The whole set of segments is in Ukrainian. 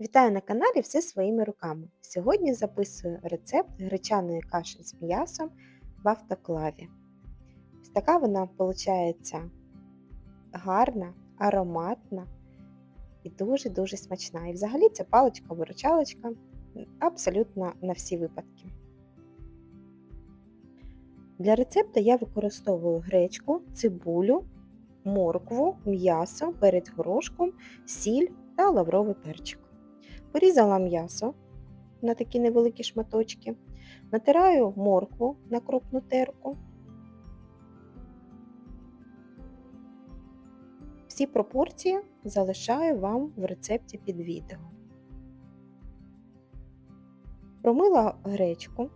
Вітаю на каналі Все своїми руками. Сьогодні записую рецепт гречаної каші з м'ясом в автоклаві. Ось така вона виходить гарна, ароматна і дуже-дуже смачна. І взагалі ця паличка-виручалочка абсолютно на всі випадки. Для рецепту я використовую гречку, цибулю, моркву, м'ясо, перець горошком, сіль та лавровий перчик. Порізала м'ясо на такі невеликі шматочки, натираю моркву на крупну терку. Всі пропорції залишаю вам в рецепті під відео. Промила гречку.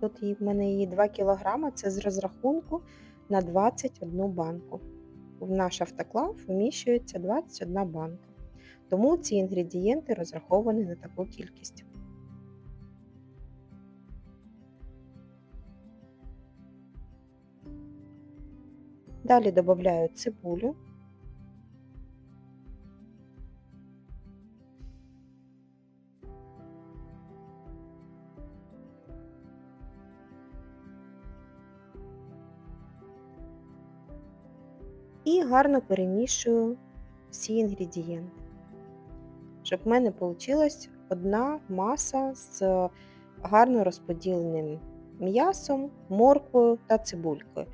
Тут в мене її 2 кг, це з розрахунку на 21 банку. В наш автоклав вміщується 21 банка. Тому ці інгредієнти розраховані на таку кількість. Далі додаю цибулю. І гарно перемішую всі інгредієнти щоб в мене вийшла одна маса з гарно розподіленим м'ясом, морквою та цибулькою.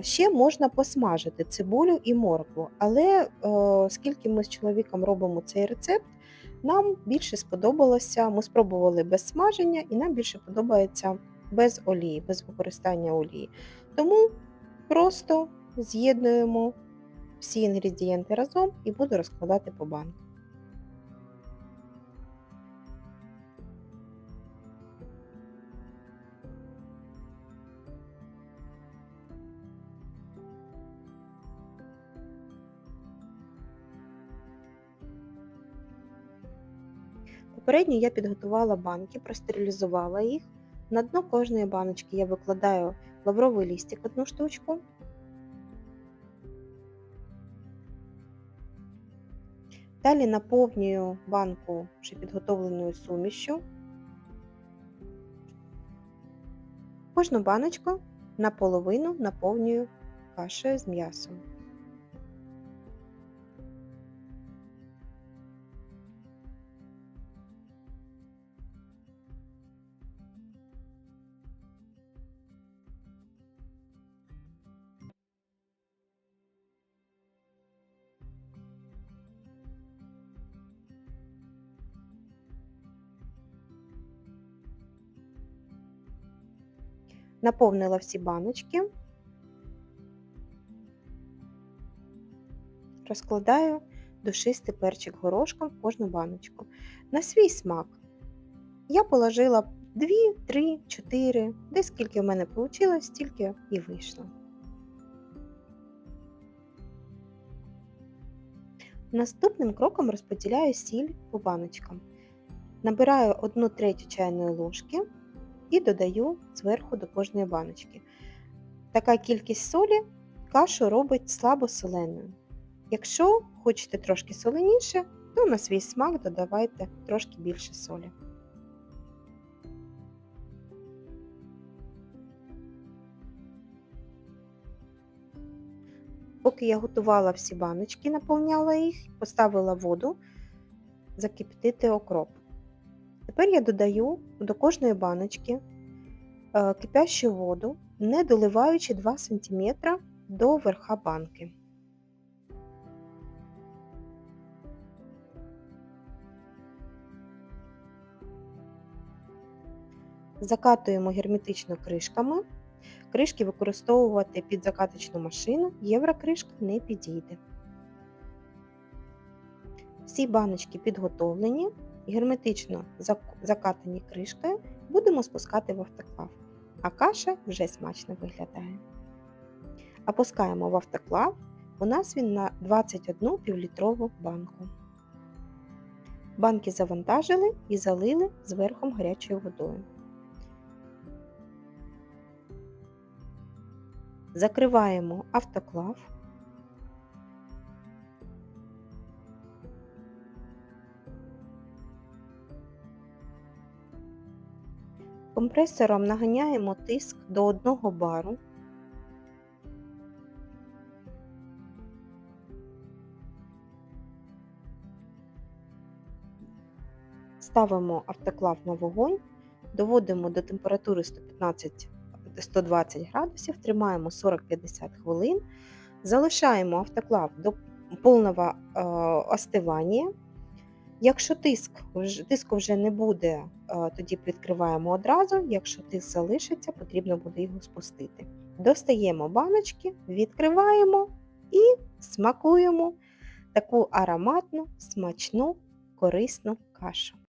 Ще можна посмажити цибулю і моркву, але оскільки ми з чоловіком робимо цей рецепт, нам більше сподобалося, ми спробували без смаження, і нам більше подобається без олії, без використання олії. Тому просто з'єднуємо всі інгредієнти разом і буду розкладати по банку. Попередньо я підготувала банки, простерилізувала їх. На дно кожної баночки я викладаю лавровий лістик одну штучку. Далі наповнюю банку вже підготовленою сумішю. Кожну баночку наполовину наповнюю кашею з м'ясом. Наповнила всі баночки, розкладаю душистий перчик горошком в кожну баночку. На свій смак я положила 2, 3, 4, десь скільки в мене вийшло, стільки і вийшло. Наступним кроком розподіляю сіль по баночкам. Набираю 1 третю чайної ложки і додаю зверху до кожної баночки. Така кількість солі кашу робить слабо соленою. Якщо хочете трошки соленіше, то на свій смак додавайте трошки більше солі. Поки я готувала всі баночки, наповняла їх, поставила воду закипятити окроп. Тепер я додаю до кожної баночки е, кипящу воду, не доливаючи 2 см до верха банки. Закатуємо герметично кришками. Кришки використовувати під закаточну машину, єврокришка не підійде. Всі баночки підготовлені герметично закатані кришкою, будемо спускати в автоклав, а каша вже смачно виглядає. Опускаємо в автоклав, у нас він на 21 півлітрову банку. Банки завантажили і залили зверхом гарячою водою. Закриваємо автоклав. Компресором наганяємо тиск до 1 бару. Ставимо автоклав на вогонь, доводимо до температури 115-120 градусів, тримаємо 40-50 хвилин, залишаємо автоклав до повного е, остивання. Якщо тиск, тиску вже не буде, е, тоді відкриваємо одразу. Якщо тиск залишиться, потрібно буде його спустити. Достаємо баночки, відкриваємо і смакуємо таку ароматну, смачну, корисну кашу.